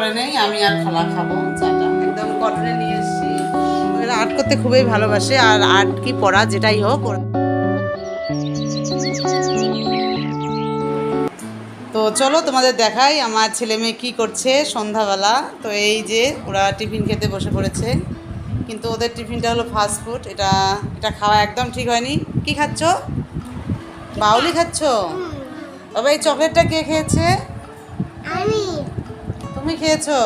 করে নেই, আমি আর খালা খাব। একদম কটনে নিয়ে এসেছি। আর্ট করতে খুবই ভালোবাসে, আর আর্ট কি পড়া, যেটাই হোক তো চলো তোমাদের দেখাই আমার ছেলে মেয়ে কী করছে সন্ধ্যাবেলা। তো এই যে ওরা টিফিন খেতে বসে পড়েছে। কিন্তু ওদের টিফিনটা হলো ফাস্ট ফুড এটা এটা খাওয়া একদম ঠিক হয়নি। কি খাচ্ছ? বাউলি খাচ্ছ? তবে এই চকলেটটা কে খেয়েছে? তুমি খেয়েছো?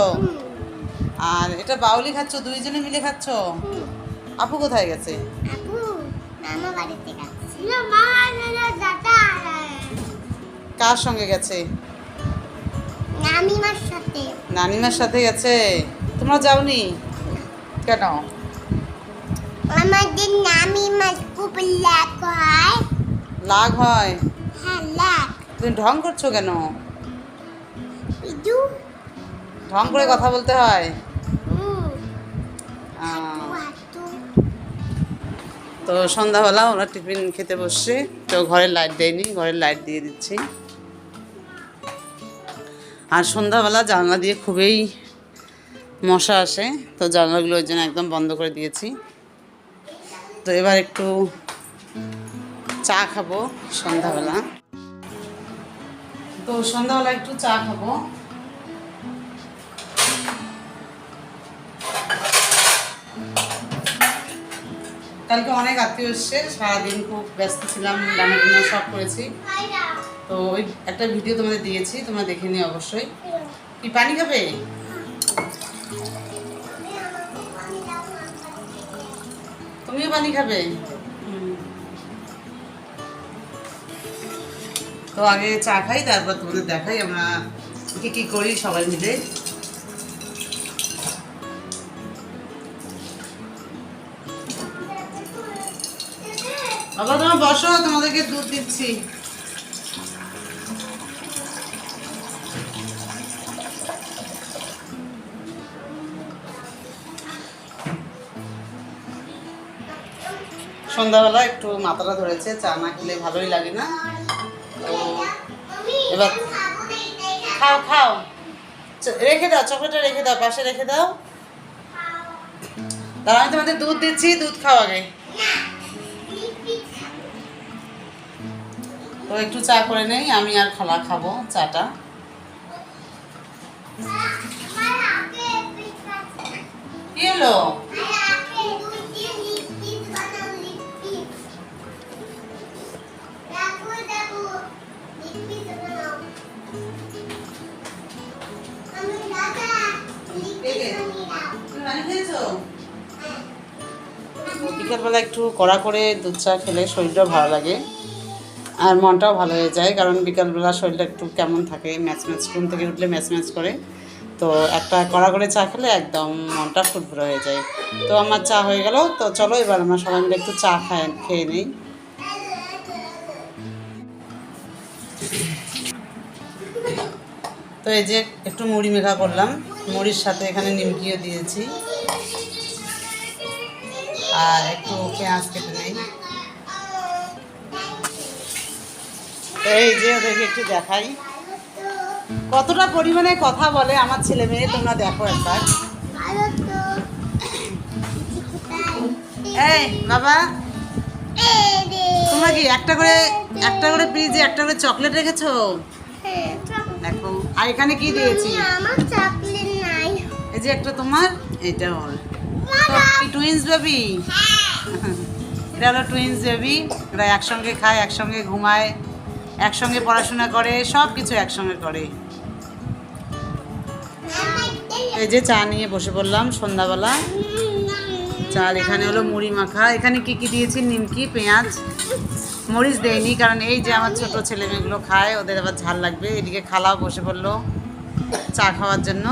আর এটা বাউলি খাচ্ছ দুইজনে মিলে খাচ্ছ? আপু কোথায় গেছে? দাদা কার সঙ্গে গেছে? সাথে। নানিমার সাথে গেছে? তোমরা যাওনি? কেন? আমাদের নামিমা খুব লাগ হয়। লাগ হয়? হ্যাঁ লাগ। তুমি ঢং করছ কেন? ঢং করে কথা বলতে হয়? তো সন্ধ্যাবেলা ওরা টিফিন খেতে বসছে। তো ঘরের লাইট দেয়নি ঘরের লাইট দিয়ে দিচ্ছি। আর সন্ধ্যাবেলা জানলা দিয়ে খুবই মশা আসে তো জানলাগুলো ওই জন্য একদম বন্ধ করে দিয়েছি। তো এবার একটু চা খাব সন্ধ্যাবেলা। তো সন্ধ্যাবেলা একটু চা খাব। কালকে অনেক আত্মীয় এসছে, সারাদিন খুব ব্যস্ত ছিলাম, রান্না সব করেছি। তো ওই একটা ভিডিও তোমাদের দিয়েছি, তোমরা দেখে নিও অবশ্যই। কি, পানি খাবে? তুমিও পানি খাবে? তো আগে চা খাই, তারপর তোমাদের দেখাই আমরা কি কি করি সবাই মিলে। বাবা, তোমার বসো, তোমাদেরকে দুধ দিচ্ছি। সন্ধ্যাবেলা একটু মাথাটা ধরেছে, চা না খেলে ভালোই লাগে না। এবার খাও খাও। রেখে দাও, চকলেটটা রেখে দাও, পাশে রেখে দাও। তাহলে আমি তোমাদের দুধ দিচ্ছি, দুধ খাও আগে। তো একটু চা করে নেই, আমি আর খালা খাব চাটা। হলো? বিকেলবেলা একটু কড়া করে দুধ চা খেলে শরীরটাও ভালো লাগে। আর মনটাও ভালো হয়ে যায়, কারণ বিকালবেলা শরীরটা একটু কেমন থাকে, ম্যাচ ম্যাচ ঘুম থেকে উঠলে ম্যাচ ম্যাচ করে। তো একটা কড়া করে চা খেলে একদম মনটা ফুরফুরে হয়ে যায়। তো আমার চা হয়ে গেল, তো চলো এবার আমরা সবাই মিলে একটু চা খায়, খেয়ে নিই। তো এই যে একটু মুড়ি মেখা করলাম, মুড়ির সাথে এখানে নিমকিও দিয়েছি। আর একটু পেঁয়াজ কেটে এই যে ওদেরকে একটু দেখাই। কতটা পরিমাণে কথা বলে আমার ছেলে মেয়ে তোমরা দেখো একবার। এই বাবা। তোমরা কি একটা করে একটা করে ফ্রিজে একটা করে চকলেট রেখেছো? দেখো। আর এখানে কি দিয়েছি? এই যে একটা তোমার এটা ওর। তো টুইন্স বেবি এটা হলো টুইন্স বেবি এরা একসঙ্গে খায় একসঙ্গে ঘুমায়। একসঙ্গে পড়াশোনা করে সব কিছু একসঙ্গে করে। এই যে চা নিয়ে বসে পড়লাম সন্ধ্যাবেলা। চাল এখানে হলো মুড়ি মাখা। এখানে কি কি দিয়েছি? নিমকি পেঁয়াজ। মরিচ দেয়নি কারণ এই যে আমার ছোট ছেলে মেয়েগুলো খায় ওদের আবার ঝাল লাগবে। এদিকে খালাও বসে পড়ল চা খাওয়ার জন্য।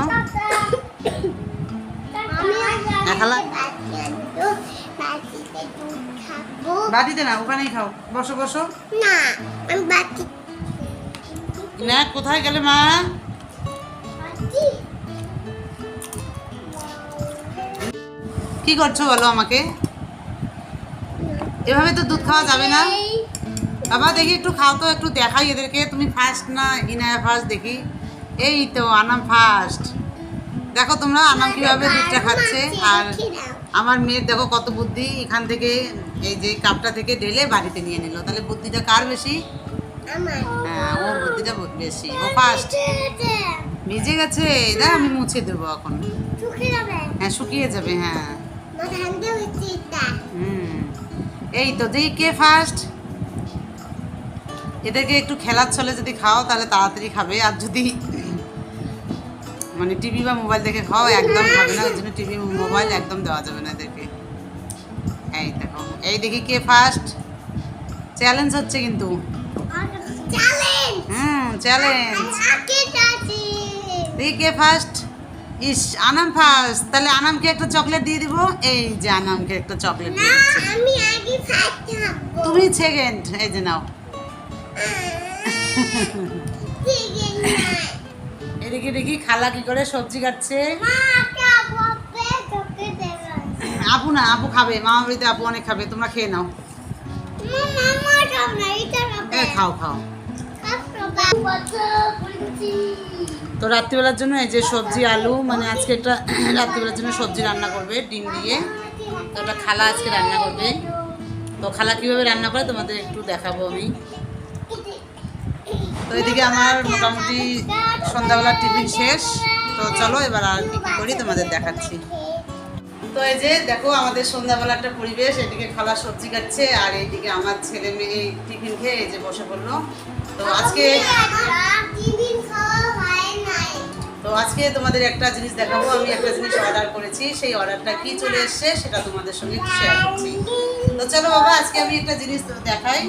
খালা। বাটিতে না ওখানেই খাও। বসো বসো। না আমি বাটি না কোথায় গেলে মা? কি করছ বলো আমাকে? এভাবে তো দুধ খাওয়া যাবে না। বাবা দেখি একটু খাও তো একটু দেখাই এদেরকে। তুমি ফার্স্ট না ইনায়া ফার্স্ট দেখি। এই তো আনাম ফার্স্ট দেখো তোমরা আনাম কীভাবে দুধটা খাচ্ছে আর আমার মেয়ের দেখো কত বুদ্ধি, এখান থেকে এই যে কাপটা থেকে ঢেলে বাড়িতে নিয়ে নিল। তাহলে বুদ্ধিটা কার বেশি? হ্যাঁ ওর বুদ্ধিটা বেশি। ও ফার্স্ট ভিজে গেছে দেখ আমি মুছে দেবো এখন। হ্যাঁ শুকিয়ে যাবে হ্যাঁ। এটা এই তো, দেখি কে ফার্স্ট এদেরকে একটু খেলার ছলে যদি খাও, তাহলে তাড়াতাড়ি খাবে। আর যদি মানে টিভি বা মোবাইল দেখে খাও একদম খাবে না ওই জন্য টিভি মোবাইল একদম দেওয়া যাবে না এদেরকে। এই দেখো, এই দেখি কে ফার্স্ট চ্যালেঞ্জ হচ্ছে কিন্তু। হুম চ্যালেঞ্জ দেখি কে ফার্স্ট ইস, আনাম ফার্স্ট তাহলে আনামকে একটা চকলেট দিয়ে দিব। এই যে একটা চকলেট দিয়ে তুমি সেকেন্ড এই যে নাও। এদিকে দেখি, খালা কি করে সবজি কাটছে। আপু না, আপু খাবে মামা বাড়িতে আপু অনেক খাবে, তোমরা খেয়ে নাও। খাও খাও। তো রাত্রিবেলার জন্য এই যে সবজি, আলু মানে আজকে একটা রাত্রিবেলার জন্য সবজি রান্না করবে, ডিম দিয়ে। তো ওটা খালা আজকে রান্না করবে। তো খালা কীভাবে রান্না করে, তোমাদের একটু দেখাবো আমি। তো এদিকে আমার মোটামুটি সন্ধ্যাবেলার টিফিন শেষ। তো চলো এবার আর কি করি, তোমাদের দেখাচ্ছি। তো এই যে দেখো আমাদের সন্ধ্যাবেলা একটা পরিবেশ, এদিকে খালা সবজি কাটছে আর এইদিকে আমার ছেলে মেয়ে টিফিন খেয়ে এই যে বসে পড়ল। তো আজকে তো আজকে তোমাদের একটা জিনিস দেখাবো, আমি একটা জিনিস অর্ডার করেছি, সেই অর্ডারটা কি চলে এসেছে সেটা তোমাদের সঙ্গে শেয়ার করছি। তো চলো বাবা, আজকে আমি একটা জিনিস দেখাই।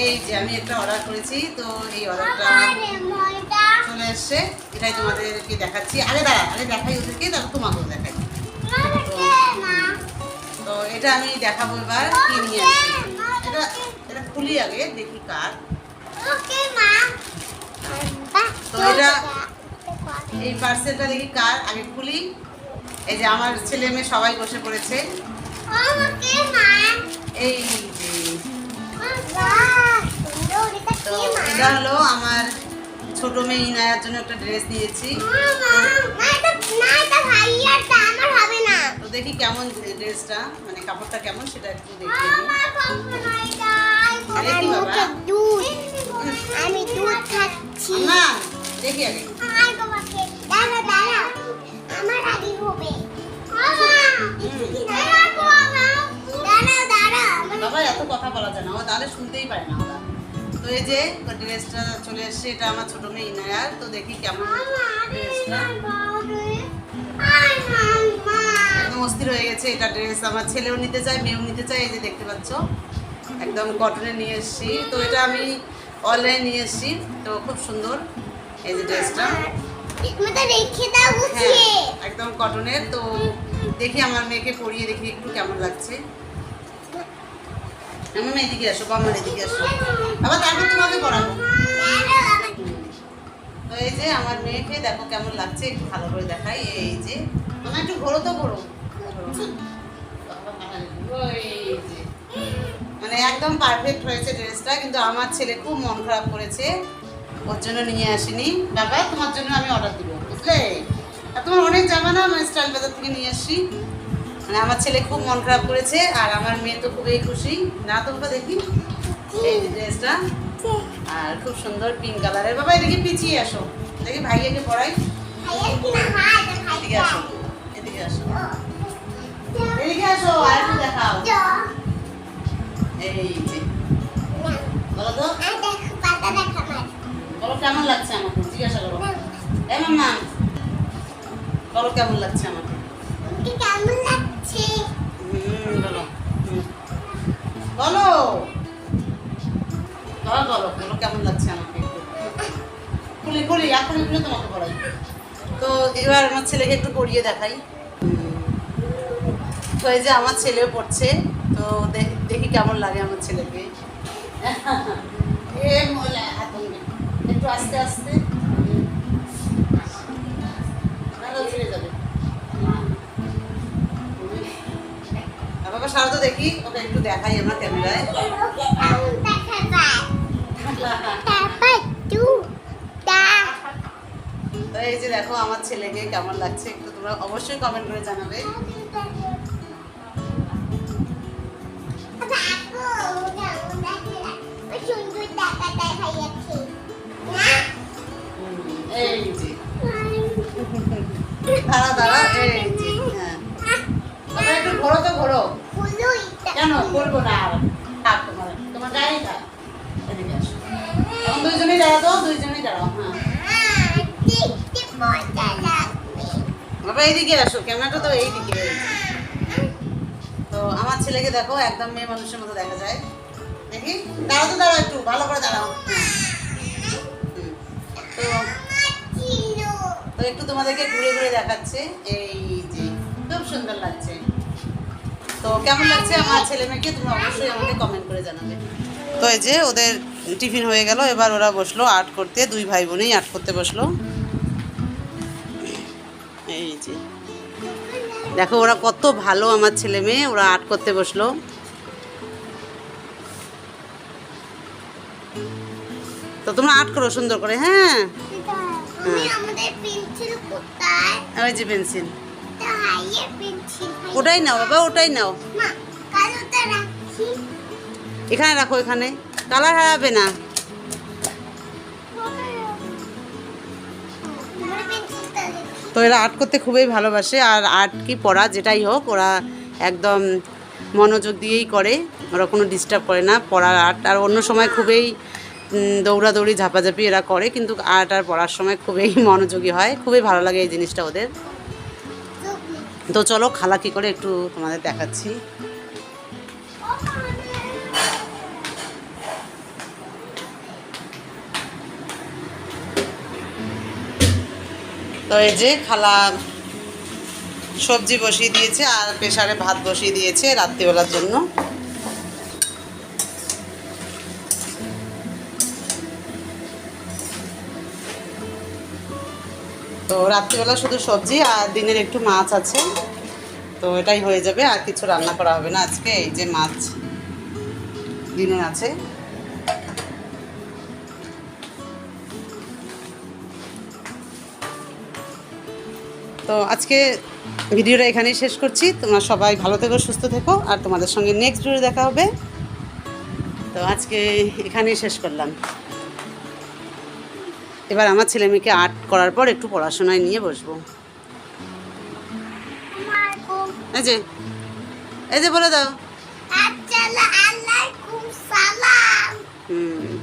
এই যে আমি একটা অর্ডার করেছি তো এই অর্ডারটা চলে এসছে। এটাই তোমাদেরকে দেখাচ্ছি। আরে দাঁড়া আরে দেখাই ওদেরকে তারপর তোমাকেও দেখাই। তো এটা আমি দেখাবো এবার কি নিয়ে আসছি এটা এটা খুলি আগে দেখি কার। তো এটা- এই পার্সেলটা দেখি কার আগে খুলি। এই যে আমার ছেলে মেয়ে সবাই বসে পড়েছে। এই এটা হলো আমার ছোট মেয়ে ইনায়ার জন্য একটা ড্রেস নিয়েছি। আমার তো দেখি কেমন ড্রেসটা মানে কাপড়টা কেমন সেটা একটু দেখি। আমি। আমার? দুধ খাচ্ছি। দেখি আগে। আমার আমার আগে হবে। বাবা আমার এত কথা বলা যায় না। ও তাহলে শুনতেই পারে না। তো এই যে ড্রেসটা চলে এসছে, এটা আমার ছোট মেয়ে ইনায়ার, তো দেখি কেমন ড্রেসটা একদম অস্থির হয়ে গেছে, এটা ড্রেস আমার ছেলেও নিতে চায়, মেয়েও নিতে চায়, এই যে দেখতে পাচ্ছ। একদম কটনে নিয়ে এসেছি, তো এটা আমি অনলাইনে নিয়ে এসেছি, তো খুব সুন্দর এই যে ড্রেসটা হ্যাঁ একদম কটনের তো দেখি আমার মেয়েকে পরিয়ে দেখি একটু কেমন লাগছে। আমার আসো আসো। আবার তারপর তোমাকে এই যে আমার মেয়েকে দেখো কেমন লাগছে, একটু ভালো করে দেখাই। এই যে আমার একটু ঘোরো তো, ঘোরো। মানে একদম পারফেক্ট হয়েছে ড্রেসটা, কিন্তু আমার ছেলে খুব মন খারাপ করেছে। ওর জন্য নিয়ে আসিনি। বাবা, তোমার জন্য আমি অর্ডার দিব, বুঝলে? আর তোমার অনেক জামা না আমি স্টাইল বাজার থেকে নিয়ে আসছি মানে আমার ছেলে খুব মন খারাপ করেছে, আর আমার মেয়ে তো খুবই খুশি। না তো বাবা দেখি? এই ড্রেসটা। আর খুব সুন্দর পিঙ্ক কালারের বাবা, এদিকে পিছিয়ে আসো। দেখি ভাইয়াকে পড়াই। এদিকে আসো। এদিকে আসো। এদিকে আসো, আর একটু দেখাও। এই যে। কেমন লাগছে আমাকে? জিজ্ঞাসা করো। এ মাম্মা, বলো, কেমন লাগছে আমাকে? কেমন লাগছে বলো। বলো। বলো বলো বলো কেমন লাগছে আমাকে একটু? খুলি খুলি এখনই খুলে তোমাকে পড়াই। তো এবার আমার ছেলেকে একটু পড়িয়ে দেখাই। তো এই যে আমার ছেলেও পড়ছে তো দেখি কেমন লাগে আমার ছেলেকে। এ একটু আস্তে আস্তে। আর সারা তো দেখি, ওকে একটু দেখাই আমরা ক্যামেরায়। তো এই যে দেখো, আমার ছেলেকে কেমন লাগছে একটু তোমরা অবশ্যই কমেন্ট করে জানাবে। দাঁড়া দাঁড়া, এই যে হ্যাঁ তোমরা একটু ঘোরো তো ঘোরো হ্যাঁ। এইদিকে আসো, ক্যামেরাটা তো এইদিকে। তো আমার ছেলেকে দেখো, একদম মেয়ে মানুষের মতো দেখা যায়। দেখি? দাঁড়াও তো, দাঁড়াও একটু, ভালো করে দাঁড়াও। তো একটু তোমাদেরকে ঘুরে ঘুরে দেখাচ্ছে, এই যে, খুব সুন্দর লাগছে। তো কেমন লাগছে আমার ছেলে মেয়েকে? তোমরা অবশ্যই আমাকে কমেন্ট করে জানাবে। তো এই যে ওদের টিফিন হয়ে গেল এবার ওরা বসল আর্ট করতে দুই ভাই বোনেই আর্ট করতে বসল। এই যে। দেখো ওরা কত ভালো আমার ছেলে মেয়ে ওরা আর্ট করতে বসল। তো তোমরা আর্ট করো সুন্দর করে হ্যাঁ? আমাদের পেন্সিল কোথায়? ওই যে পেন্সিল হাইয়ের পেন্সিল ওটাই নাও বাবা ওটাই নাও। এখানে রাখো এখানে। কালার হারাবে না। তো এরা আর্ট করতে খুবই ভালোবাসে আর আর্ট কি পড়া যেটাই হোক ওরা একদম মনোযোগ দিয়েই করে। ওরা কোনো ডিস্টার্ব করে না পড়ার আর্ট। আর অন্য সময় খুবই দৌড়াদৌড়ি ঝাপাঝাপি এরা করে কিন্তু আর্ট আর পড়ার সময় খুবই মনোযোগী হয়। খুবই ভালো লাগে এই জিনিসটা ওদের। তো চলো, খালা কী করে একটু তোমাদের দেখাচ্ছি। তো এই যে খালা সবজি বসিয়ে দিয়েছে আর প্রেশারে ভাত বসিয়ে দিয়েছে রাত্রিবেলার জন্য। তো রাত্রিবেলা শুধু সবজি আর দিনের একটু মাছ আছে। তো এটাই হয়ে যাবে, আর কিছু রান্না করা হবে না আজকে, এই যে মাছ দিনের আছে। তো আজকে ভিডিওটা এখানেই শেষ করছি। তোমরা সবাই ভালো থেকো, সুস্থ থেকো, আর তোমাদের সঙ্গে নেক্সট ভিডিও দেখা হবে। তো আজকে এখানেই শেষ করলাম। এবার আমার ছেলে মেয়েকে আর্ট করার পর একটু পড়াশোনায় নিয়ে বসবো। এই যে এই যে বলে দাও। সালাম। হুম।